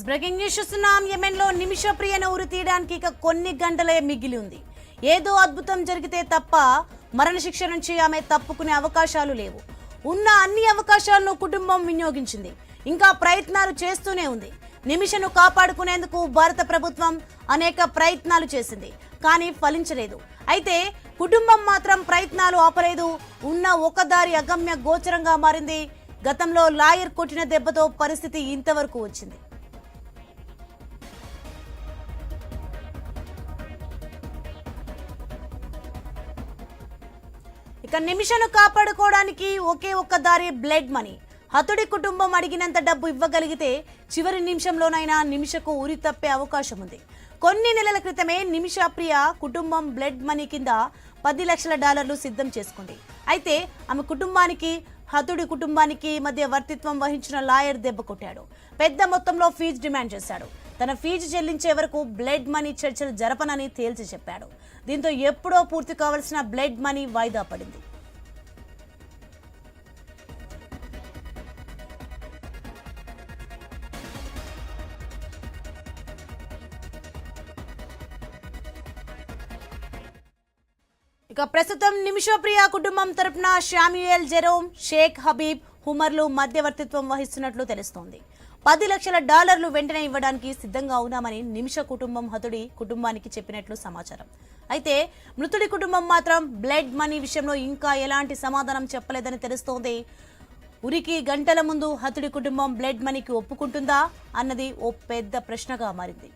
Breaking news చూస్తున్నాం యెమెన్లో నిమిష ప్రియను ఉరి తీయడానికి ఇక కొన్ని గంటలే మిగిలి ఉంది ఏదో అద్భుతం జరిగితే తప్ప మరణశిక్ష నుంచి ఆమె తప్పుకునే అవకాశాలు లేవు ఉన్న అన్ని అవకాశాలను కుటుంబం వినియోగించింది ఇంకా ప్రయత్నాలు చేస్తూనే ఉంది నిమిషను కాపాడుకునేందుకు భారత ప్రభుత్వం అనేక ప్రయత్నాలు చేసింది కానీ ఫలించలేదు అయితే కుటుంబం మాత్రం ప్రయత్నాలు ఆపలేదు ఉన్న ఒకదారి అగమ్య గోచరంగా మారింది గతంలో లాయర్ కొట్టిన దెబ్బతో పరిస్థితి ఇంతవరకు వచ్చింది ఇక నిమిషను కాపాడుకోవడానికి ఒకే ఒక్క దారి బ్లడ్ మనీ. హతుడి కుటుంబం అడిగినంత డబ్బు ఇవ్వగలిగితే చివరి నిమిషంలోనైనా నిమిషకు ఉరి తప్పే అవకాశం ఉంది. కొన్ని నెలల క్రితమే నిమిష ప్రియ కుటుంబం బ్లడ్ మనీ కింద పది లక్షల డాలర్లు సిద్ధం చేసుకుంది. అయితే ఆమె కుటుంబానికి హతుడి కుటుంబానికి మధ్య వర్తిత్వం వహించిన లాయర్ దెబ్బ కొట్టాడు. పెద్ద మొత్తంలో ఫీజు డిమాండ్ చేశాడు. తన ఫీజు చెల్లించే వరకు బ్లడ్ మనీ చర్చలు జరపనని తేల్చి చెప్పాడు. దీంతో ఎప్పుడో పూర్తి కావాల్సిన బ్లడ్ మనీ వాయిదా పడింది. ఇక ప్రస్తుతం నిమిషోప్రియ కుటుంబం తరపున షామ్యుయల్ జెరోమ్ షేక్ హబీబ్ హుమర్లు మధ్యవర్తిత్వం వహిస్తున్నట్లు తెలుస్తోంది. పది లక్షల డాలర్లు వెంటనే ఇవ్వడానికి సిద్ధంగా ఉన్నామని నిమిష కుటుంబం హతుడి కుటుంబానికి చెప్పినట్లు సమాచారం. అయితే మృతుడి కుటుంబం మాత్రం బ్లడ్ మనీ విషయంలో ఇంకా ఎలాంటి సమాధానం చెప్పలేదని తెలుస్తోంది. ఉరికి గంటల ముందు హతుడి కుటుంబం బ్లడ్ మనీకి ఒప్పుకుంటుందా అన్నది ఓ పెద్ద ప్రశ్నగా మారింది.